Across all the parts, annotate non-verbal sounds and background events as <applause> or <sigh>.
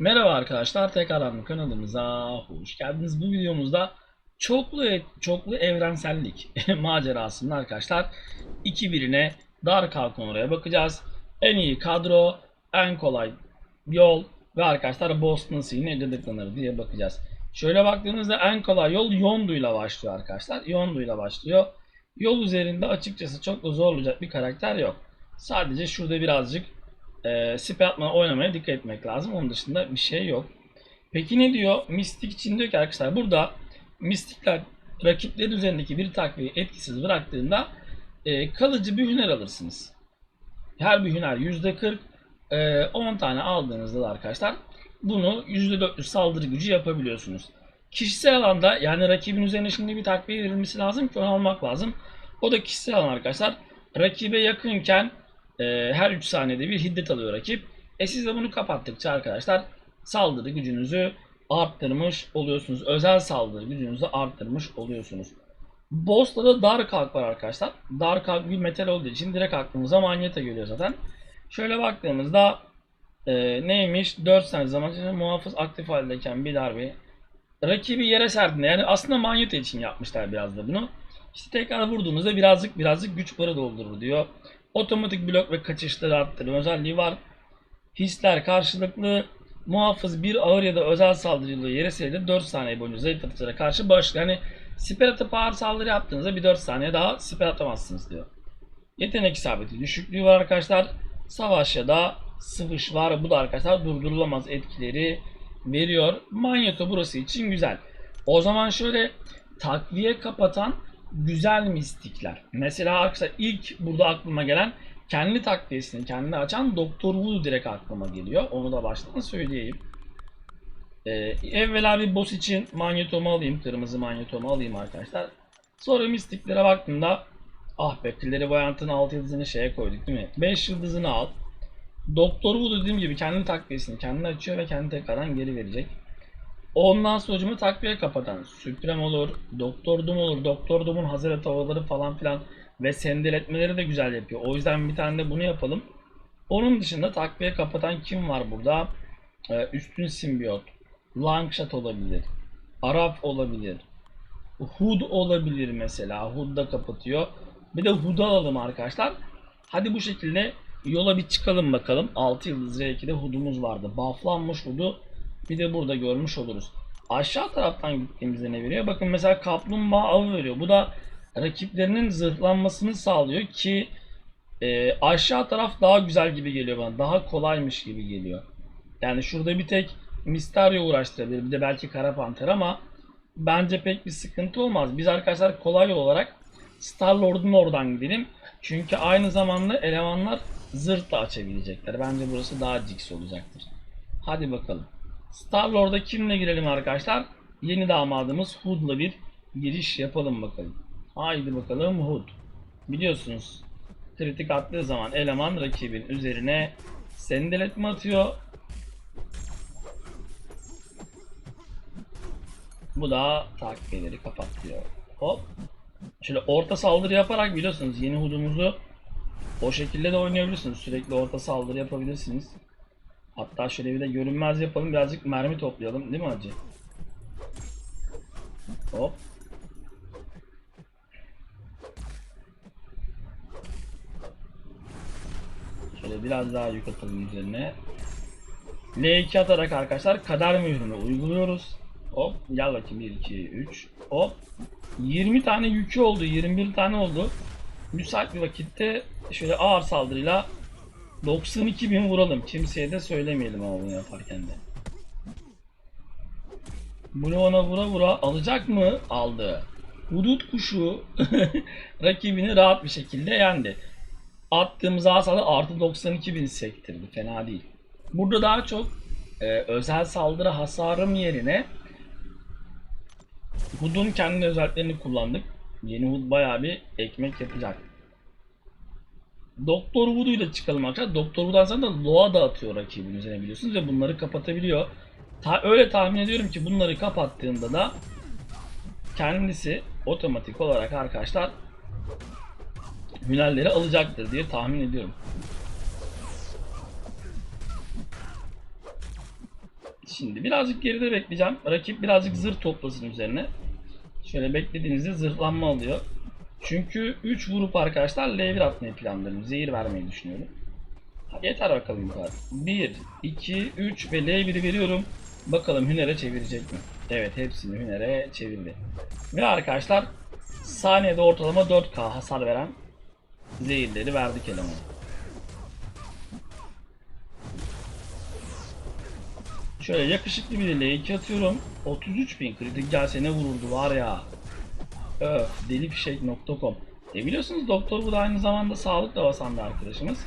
Merhaba arkadaşlar, tekrardan kanalımıza hoş geldiniz. Bu videomuzda çoklu çoklu evrensellik <laughs> macerasında arkadaşlar 2-1'ine Dark Halkon oraya bakacağız. En iyi kadro, en kolay yol ve arkadaşlar boss nasıl yine gıdıklanır diye bakacağız. Şöyle baktığımızda en kolay yol Yondu ile başlıyor arkadaşlar. Yondu ile başlıyor. Yol üzerinde açıkçası çok da zorlayacak bir karakter yok. Sadece şurada birazcık e, spell atma oynamaya dikkat etmek lazım. Onun dışında bir şey yok. Peki ne diyor? Mistik için diyor ki arkadaşlar burada mistikler rakipleri üzerindeki bir takviyeyi etkisiz bıraktığında e, kalıcı bir hüner alırsınız. Her bir hüner %40 e, 10 tane aldığınızda da arkadaşlar bunu %400 saldırı gücü yapabiliyorsunuz. Kişisel alanda yani rakibin üzerine şimdi bir takviye verilmesi lazım ki onu almak lazım. O da kişisel alan arkadaşlar. Rakibe yakınken e, her 3 saniyede bir hiddet alıyor rakip. E siz de bunu kapattıkça arkadaşlar saldırı gücünüzü arttırmış oluyorsunuz. Özel saldırı gücünüzü arttırmış oluyorsunuz. Boss'ta da Dark Hulk var arkadaşlar. Dark Hulk bir metal olduğu için direkt aklımıza manyeta geliyor zaten. Şöyle baktığımızda e, neymiş? 4 tane zaman içinde muhafız aktif haldeyken bir darbe rakibi yere serdiğinde yani aslında manyeta için yapmışlar biraz da bunu. İşte tekrar vurduğunuzda birazcık birazcık güç barı doldurur diyor. Otomatik blok ve kaçışları arttırma özelliği var. Hisler karşılıklı muhafız bir ağır ya da özel saldırıyla yere serildi 4 saniye boyunca zayıf atıcılara karşı bağışlı. Yani siper atıp ağır saldırı yaptığınızda bir 4 saniye daha siper atamazsınız diyor. Yetenek isabeti düşüklüğü var arkadaşlar. Savaş ya da sıvış var. Bu da arkadaşlar durdurulamaz etkileri veriyor. Manyeto burası için güzel. O zaman şöyle takviye kapatan güzel mistikler. Mesela arkadaşlar ilk burada aklıma gelen kendi takviyesini kendi açan Doktor Wu direkt aklıma geliyor. Onu da baştan söyleyeyim. Ee, evvela bir boss için manyetomu alayım. Kırmızı manyetomu alayım arkadaşlar. Sonra mistiklere baktığımda ah be Killeri Voyant'ın 6 yıldızını şeye koyduk değil mi? 5 yıldızını al. Doktor Wu dediğim gibi kendi takviyesini kendi açıyor ve kendi tekrardan geri verecek. Ondan sonra hücumu takviye kapatan Supreme olur, Doktor Doom olur. Doktor Doom'un hazır havaları falan filan ve sendeletmeleri de güzel yapıyor. O yüzden bir tane de bunu yapalım. Onun dışında takviye kapatan kim var burada? Ee, üstün simbiyot, Longshot olabilir, Arap olabilir, Hood olabilir mesela. Hood da kapatıyor. Bir de Hood'u alalım arkadaşlar. Hadi bu şekilde yola bir çıkalım bakalım. 6 yıldız R2'de Hood'umuz vardı. Bufflanmış Hood'u bir de burada görmüş oluruz. Aşağı taraftan gittiğimizde ne veriyor? Bakın mesela kaplumbağa avı veriyor. Bu da rakiplerinin zırhlanmasını sağlıyor ki e, aşağı taraf daha güzel gibi geliyor bana. Daha kolaymış gibi geliyor. Yani şurada bir tek Mysterio uğraştırabilir. Bir de belki Kara Panter ama bence pek bir sıkıntı olmaz. Biz arkadaşlar kolay olarak Star Lord'un oradan gidelim. Çünkü aynı zamanda elemanlar zırh da açabilecekler. Bence burası daha cix olacaktır. Hadi bakalım. Star Lord'a kimle girelim arkadaşlar? Yeni damadımız Hood'la bir giriş yapalım bakalım. Haydi bakalım Hood. Biliyorsunuz kritik attığı zaman eleman rakibin üzerine sendeletme atıyor. Bu da takviyeleri kapatıyor. Hop. Şöyle orta saldırı yaparak biliyorsunuz yeni Hood'umuzu o şekilde de oynayabilirsiniz. Sürekli orta saldırı yapabilirsiniz. Hatta şöyle bir de görünmez yapalım. Birazcık mermi toplayalım. Değil mi hacı? Hop. Şöyle biraz daha yük atalım üzerine. L2 atarak arkadaşlar kader mührünü uyguluyoruz. Hop gel bakayım 1 2 3 hop 20 tane yükü oldu 21 tane oldu. Müsait bir vakitte şöyle ağır saldırıyla 92 bin vuralım. Kimseye de söylemeyelim ama bunu yaparken de. Bunu ona vura vura alacak mı? Aldı. Hudut kuşu <laughs> rakibini rahat bir şekilde yendi. Attığımız hasarı artı 92 bin sektirdi. Fena değil. Burada daha çok e, özel saldırı hasarım yerine Hud'un kendi özelliklerini kullandık. Yeni Hud bayağı bir ekmek yapacak. Doktor Voodoo'yu da çıkalım arkadaşlar. Doktor Voodoo'dan da Loa da atıyor rakibin üzerine biliyorsunuz ve bunları kapatabiliyor. Ta öyle tahmin ediyorum ki bunları kapattığında da kendisi otomatik olarak arkadaşlar hünerleri alacaktır diye tahmin ediyorum. Şimdi birazcık geride bekleyeceğim. Rakip birazcık zırh toplasın üzerine. Şöyle beklediğinizde zırhlanma alıyor. Çünkü 3 vurup arkadaşlar L1 atmayı planlıyorum. Zehir vermeyi düşünüyorum. Ha, Yeter bakalım yukarı. 1, 2, 3 ve L1'i veriyorum. Bakalım Hüner'e çevirecek mi? Evet hepsini Hüner'e çevirdi. Ve arkadaşlar saniyede ortalama 4K hasar veren zehirleri verdik elemana. Şöyle yakışıklı bir L2 atıyorum. 33 bin kritik gelse ne vururdu var ya. Öf delifişek.com E biliyorsunuz doktor bu da aynı zamanda sağlıkla basan bir arkadaşımız.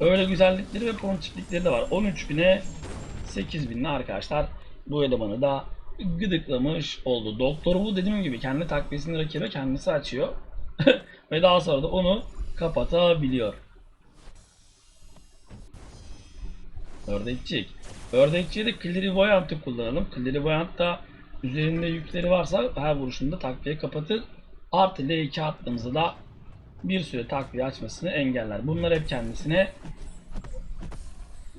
Öyle güzellikleri ve ponçiklikleri de var. 13 bine 8 binle arkadaşlar bu elemanı da gıdıklamış oldu. Doktor bu dediğim gibi kendi takviyesini rakibe kendisi açıyor. <laughs> ve daha sonra da onu kapatabiliyor. Ördekçik. Ördekçiye de Clairvoyant'ı kullanalım. Clairvoyant da üzerinde yükleri varsa her vuruşunda takviye kapatır. Artı L2 attığımızda da bir süre takviye açmasını engeller. Bunlar hep kendisine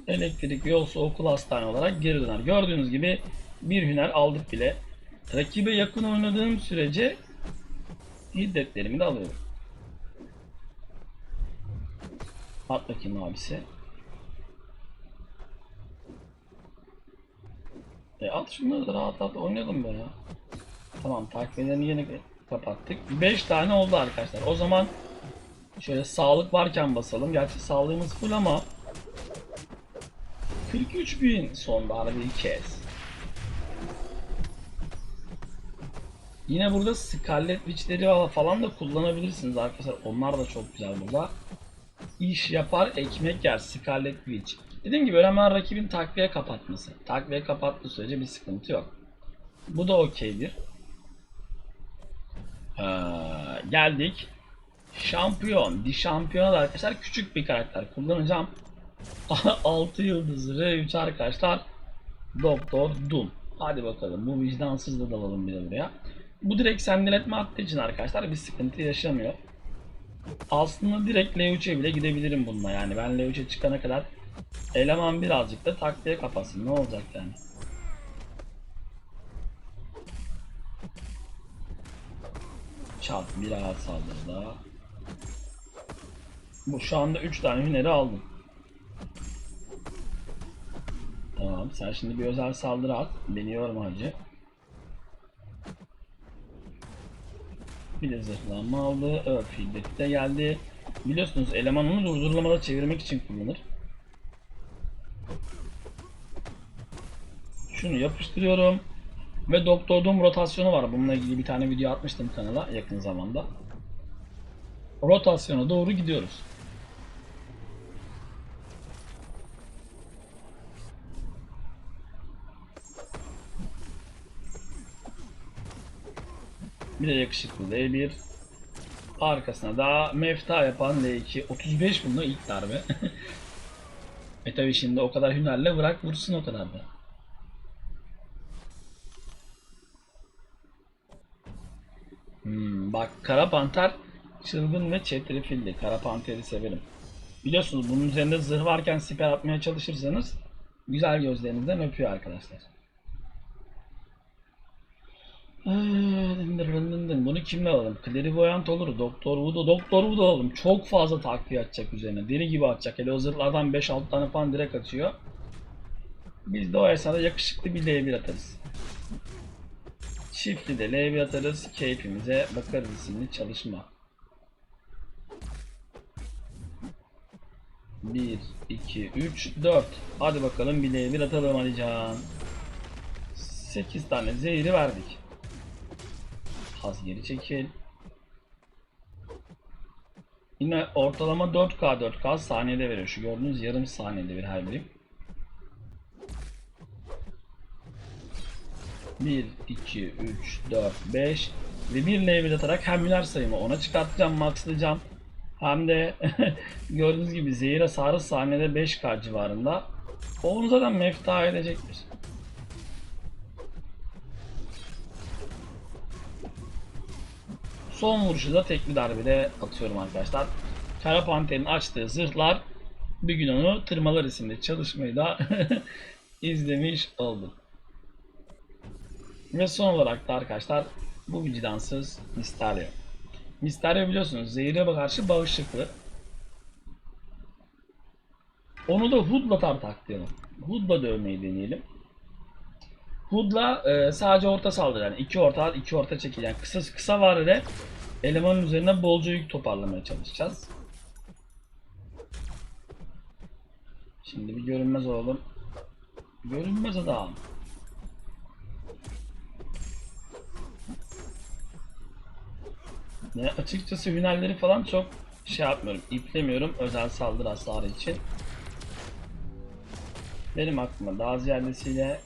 elektrik, yolsu, okul, hastane olarak geri döner. Gördüğünüz gibi bir hüner aldık bile. Rakibe yakın oynadığım sürece hiddetlerimi de alıyorum. At bakayım abisi. E at şunları da rahat rahat oynayalım be ya. Tamam takviyelerini yine kapattık. 5 tane oldu arkadaşlar. O zaman şöyle sağlık varken basalım. Gerçi sağlığımız full ama 43 bin son darbeyi kes. Yine burada Scarlet Witch'leri falan da kullanabilirsiniz arkadaşlar. Onlar da çok güzel burada. İş yapar, ekmek yer Scarlet Witch. Dediğim gibi hemen rakibin takviye kapatması. Takviye kapattığı sürece bir sıkıntı yok. Bu da okeydir. Ee, geldik. Şampiyon. Di şampiyona da arkadaşlar küçük bir karakter kullanacağım. <laughs> 6 yıldız R3 arkadaşlar. Doktor Doom. Hadi bakalım bu vicdansız da dalalım bir de buraya. Bu direkt sendeletme attığı için arkadaşlar bir sıkıntı yaşamıyor. Aslında direkt L3'e bile gidebilirim bununla yani ben L3'e çıkana kadar eleman birazcık da takviye kapatsın ne olacak yani. Çat bir rahat saldırıda. Bu şu anda 3 tane hüneri aldım. Tamam sen şimdi bir özel saldırı at. Beni yorma hacı. Bir de zırhlanma aldı. Örf hiddeti de geldi. Biliyorsunuz eleman onu durdurulamada çevirmek için kullanır. Şunu yapıştırıyorum. Ve Doktor Doom rotasyonu var. Bununla ilgili bir tane video atmıştım kanala yakın zamanda. Rotasyona doğru gidiyoruz. Bir de yakışıklı L1. Arkasına da mefta yapan L2. 35 bunda ilk darbe. <laughs> e tabi şimdi o kadar hünerle bırak vursun o kadar da. Bak Kara Panter çılgın ve çetrefilli. Kara Panter'i severim. Biliyorsunuz bunun üzerinde zırh varken siper atmaya çalışırsanız güzel gözlerinizden öpüyor arkadaşlar. Bunu kimle alalım? Clairvoyant olur. Doktor Wood'u. Doktor Wood'u alalım. Çok fazla takviye atacak üzerine. Deli gibi atacak. Hele o zırhlardan 5-6 tane falan direkt atıyor. Biz de o esnada yakışıklı bir L1 atarız. Çiftli de L1 atarız. Keyfimize bakarız isimli çalışma. 1, 2, 3, 4. Hadi bakalım bir L1 atalım Alican. 8 tane zehri verdik. Az geri çekil. Yine ortalama 4K 4K saniyede veriyor. Şu gördüğünüz yarım saniyede bir her birim. 1, 2, 3, 4, 5 ve 1 level atarak hem hüner sayımı ona çıkartacağım, maxlayacağım. Hem de <laughs> gördüğünüz gibi zehir hasarı saniyede 5K civarında. O onu zaten mefta edecektir. Son vuruşu da tekli darbede atıyorum arkadaşlar. Kara Panter'in açtığı zırhlar bir gün onu Tırmalar isimli çalışmayı da <laughs> izlemiş olduk. Ve son olarak da arkadaşlar bu vicdansız Mysterio. Mysterio biliyorsunuz zehire karşı bağışıklı. Onu da Hood'la tartaklayalım. Hood'la dövmeyi deneyelim. Hood'la e, sadece orta saldırı yani iki orta iki orta çekil yani kısa kısa vadede elemanın üzerine bolca yük toparlamaya çalışacağız. Şimdi bir görünmez olalım. Görünmez adam. Ya açıkçası hünerleri falan çok şey yapmıyorum, iplemiyorum özel saldırı hasarı için. Benim aklıma daha ziyadesiyle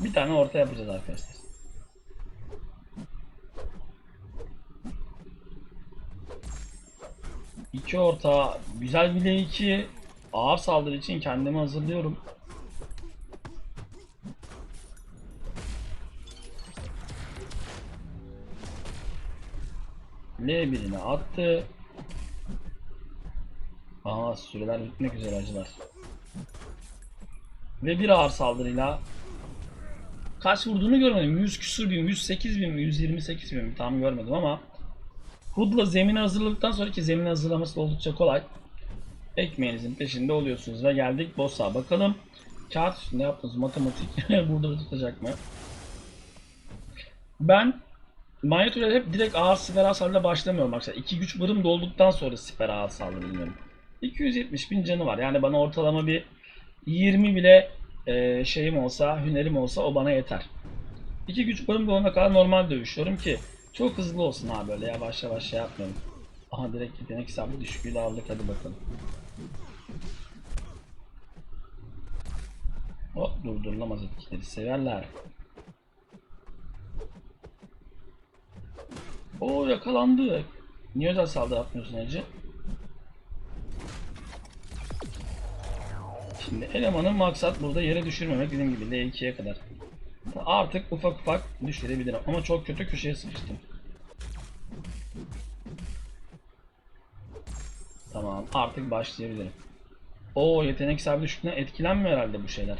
bir tane orta yapacağız arkadaşlar. İki orta, güzel bir L2 ağır saldırı için kendimi hazırlıyorum. L1'ini attı. Aha süreler bitmek üzere acılar. Ve bir ağır saldırıyla kaç vurduğunu görmedim. 100 küsur bin, 108 bin, 128 bin tam görmedim ama Hood'la zemini hazırladıktan sonraki zemin hazırlaması da oldukça kolay. Ekmeğinizin peşinde oluyorsunuz ve geldik boss'a. Bakalım kağıt üstünde yaptığınız matematik <laughs> burada da tutacak mı? Ben Manyeto'yla hep direkt ağır siper hasarıyla başlamıyorum arkadaşlar. İki güç bırım dolduktan sonra siper ağır saldırıyorum. 270 bin canı var. Yani bana ortalama bir 20 bile e, şeyim olsa, hünerim olsa o bana yeter. İki güç bırım dolana kadar normal dövüşüyorum ki çok hızlı olsun ha böyle yavaş yavaş şey yapmıyorum. Aha direkt yetenek hesabı düşüklüğüyle aldık hadi bakalım. Hop durdurulamaz etkileri severler. Oo yakalandı. Niye özel saldırı atmıyorsun Ece? Şimdi elemanın maksat burada yere düşürmemek dediğim gibi L2'ye kadar. Artık ufak ufak düşürebilirim ama çok kötü köşeye sıkıştım. Tamam artık başlayabilirim. Oo yetenek sahibi düşüklüğüne etkilenmiyor herhalde bu şeyler.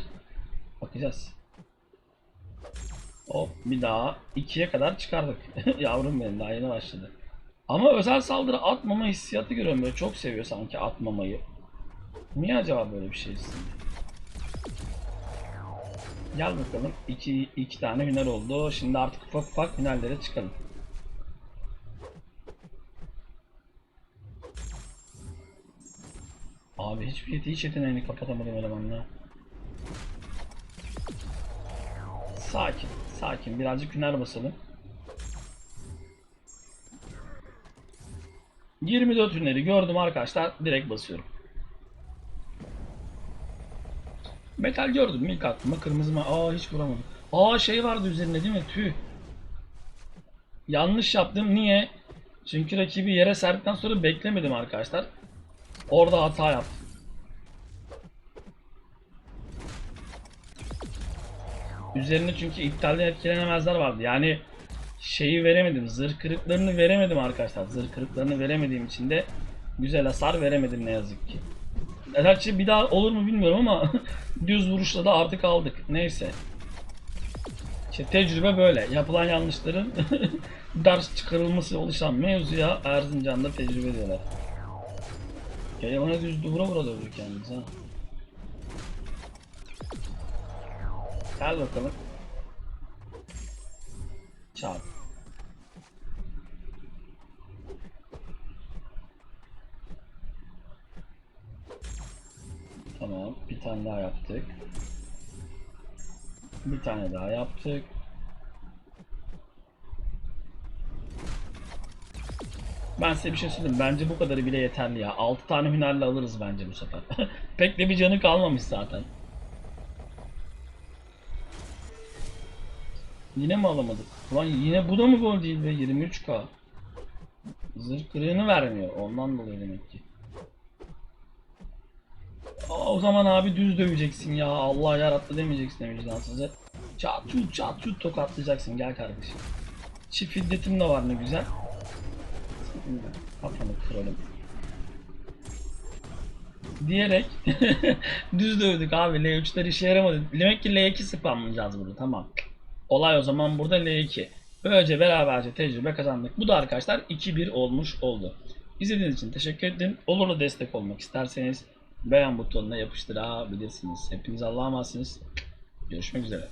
Bakacağız. Hop bir daha ikiye kadar çıkardık. <laughs> Yavrum benim daha yeni başladı. Ama özel saldırı atmama hissiyatı görüyorum böyle çok seviyor sanki atmamayı. Niye acaba böyle bir şey istiyor? Gel bakalım. İki, iki tane hüner oldu. Şimdi artık ufak ufak hünerlere çıkalım. Abi hiçbir hiç yeteneğini kapatamadım elemanla. Sakin, sakin. Birazcık hüner basalım. 24 hüneri gördüm arkadaşlar. Direkt basıyorum. Metal gördüm mü ilk aklıma kırmızı mı? Aa hiç vuramadım. Aa şey vardı üzerinde değil mi? Tüh. Yanlış yaptım. Niye? Çünkü rakibi yere serdikten sonra beklemedim arkadaşlar. Orada hata yaptım. Üzerine çünkü iptalden etkilenemezler vardı. Yani şeyi veremedim. Zırh kırıklarını veremedim arkadaşlar. Zırh kırıklarını veremediğim için de güzel hasar veremedim ne yazık ki. Gerçi bir daha olur mu bilmiyorum ama <laughs> düz vuruşla da artık aldık. Neyse. İşte tecrübe böyle. Yapılan yanlışların <laughs> ders çıkarılması oluşan mevzuya Erzincan'da tecrübe diyorlar. Ya bana düz vura vura dövdük kendimiz. Gel bakalım. Çarp. Tamam. Bir tane daha yaptık. Bir tane daha yaptık. Ben size bir şey söyleyeyim. Bence bu kadarı bile yeterli ya. 6 tane hünerle alırız bence bu sefer. <laughs> Pek de bir canı kalmamış zaten. Yine mi alamadık? Ulan yine bu da mı gol değil be? 23k. Zırh vermiyor. Ondan dolayı demek ki. Aa, o zaman abi düz döveceksin ya. Allah yarattı demeyeceksin de vicdansızı. Çat çut çat çut tokatlayacaksın. Gel kardeşim. Çift şiddetim de var ne güzel. Kafanı kıralım. diyerek <laughs> düz dövdük abi. L3'ler işe yaramadı. Demek ki L2 spamlayacağız burada. Tamam. Olay o zaman burada L2. Böylece beraberce tecrübe kazandık. Bu da arkadaşlar 2-1 olmuş oldu. İzlediğiniz için teşekkür ederim. Olur da destek olmak isterseniz beğen butonuna yapıştırabilirsiniz. Hepiniz Allah'a emanetsiniz. Görüşmek üzere.